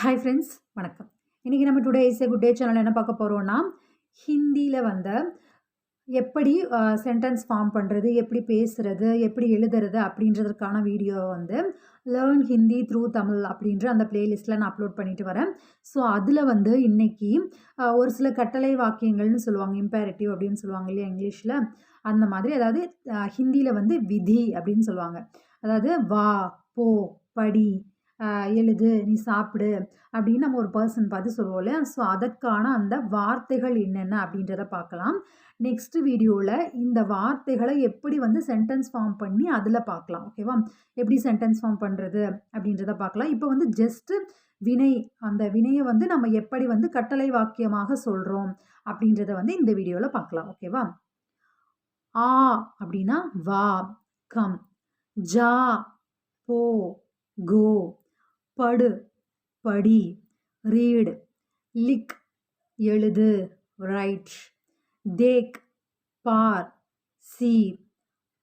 Hi friends வணக்கம். இன்றைக்கி நம்ம today is a good day channel என்ன பார்க்க போகிறோன்னா ஹிந்தியில் வந்த எப்படி சென்டென்ஸ் ஃபார்ம் பண்ணுறது எப்படி பேசுகிறது எப்படி எழுதுறது அப்படின்றதுக்கான வீடியோ வந்து லேர்ன் ஹிந்தி த்ரூ தமிழ் அப்படின்ற அந்த பிளேலிஸ்ட்டில் நான் அப்லோட் பண்ணிட்டு வரேன். ஸோ அதில் வந்து இன்றைக்கி ஒரு சில கட்டளை வாக்கியங்கள்னு சொல்லுவாங்க இம்பேரட்டிவ் அப்படின்னு சொல்லுவாங்க இல்லையா இங்கிலீஷில்? அந்த மாதிரி அதாவது ஹிந்தியில் வந்து விதி அப்படின்னு சொல்லுவாங்க. அதாவது வா போ படி எழுது நீ சாப்பிடு அப்படின்னு நம்ம ஒரு பர்சன் பார்த்து சொல்லுவோம் இல்லையா? ஸோ அதற்கான அந்த வார்த்தைகள் என்னென்ன அப்படின்றத பார்க்கலாம். நெக்ஸ்ட் வீடியோவில் இந்த வார்த்தைகளை எப்படி வந்து சென்டென்ஸ் ஃபார்ம் பண்ணி அதில் பார்க்கலாம் ஓகேவா எப்படி சென்டென்ஸ் ஃபார்ம் பண்ணுறது அப்படின்றத பார்க்கலாம். இப்போ வந்து ஜஸ்ட்டு வினை அந்த வினையை வந்து நம்ம எப்படி வந்து கட்டளை வாக்கியமாக சொல்கிறோம் அப்படின்றத வந்து இந்த வீடியோவில் பார்க்கலாம் ஓகேவா ஆ அப்படின்னா வா கம் ஜா போ கோ படு படி ரீடு லிக் எழுது ரைட் தேக் பார் சி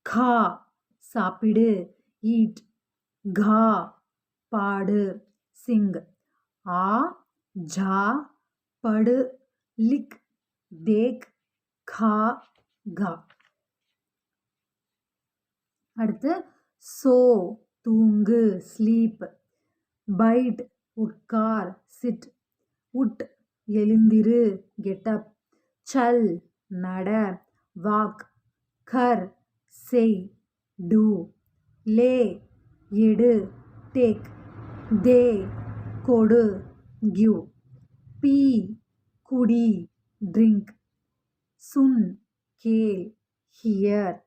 கா சாப்பிடு ஈட் கா பாடு சிங் ஆ ஜா படு லிக் தேக் கா கா. அடுத்து சோ தூங்கு ஸ்லீப். பைட் உட்கார் சிட். உட் எழுந்திரு கெட்டப் சல் நட. வாக் கர் செய் டூ. லே எடு டேக். தே கொடு கிவ் பி குடி ட்ரிங்க். சுன் கேள் ஹியர்.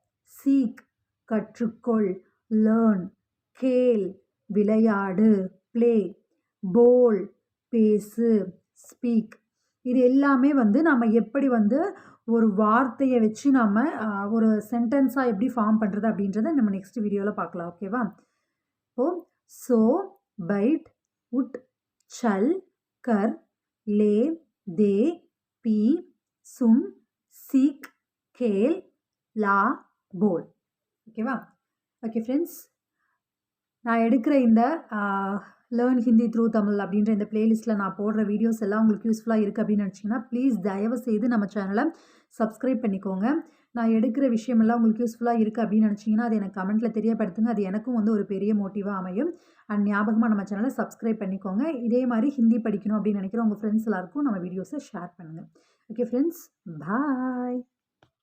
சீக் கற்றுக்கொள் லேர்ன். கேள் விளையாடு. ப்ளே போல் பேசு ஸ்பீக் இது எல்லாமே வந்து நம்ம எப்படி வந்து ஒரு வார்த்தையை வச்சு நம்ம ஒரு சென்டென்ஸாக எப்படி ஃபார்ம் பண்ணுறது அப்படின்றத நம்ம நெக்ஸ்ட் வீடியோவில் பார்க்கலாம் ஓகேவா ஓ சோ பைட் உட் சல் கர் லே தே பி சுன் சீக் கேல் லா போல் ஓகேவா ஓகே ஃப்ரெண்ட்ஸ் நான் எடுக்கிற இந்த லேர்ன் ஹிந்தி த்ரூ தமிழ் அப்படின்ற இந்த பிளேலிஸ்ட்டில் நான் போடுற வீடியோஸ் எல்லாம் உங்களுக்கு யூஸ்ஃபுல்லாக இருக்குது அப்படின்னு நினச்சிங்கன்னா ப்ளீஸ் தயவு செய்து நம்ம சேனலை சப்ஸ்கிரைப் பண்ணிக்கோங்க. நான் எடுக்கிற விஷயமெல்லாம் உங்களுக்கு யூஸ்ஃபுல்லாக இருக்குது அப்படின்னு நினச்சிங்கன்னா அது எனக்கு கமெண்ட்டில் தெரியப்படுத்துங்க. அது எனக்கும் வந்து ஒரு பெரிய மோட்டிவாக அமையும். அண்ட் ஞாபகமாக நம்ம சேனலை சப்ஸ்கிரைப் பண்ணிக்கோங்க. இதே மாதிரி ஹிந்தி படிக்கணும் அப்படின்னு நினைக்கிற உங்கள் ஃப்ரெண்ட்ஸ் எல்லாருக்கும் நம்ம வீடியோஸை ஷேர் பண்ணுங்கள் ஓகே ஃப்ரெண்ட்ஸ் பாய்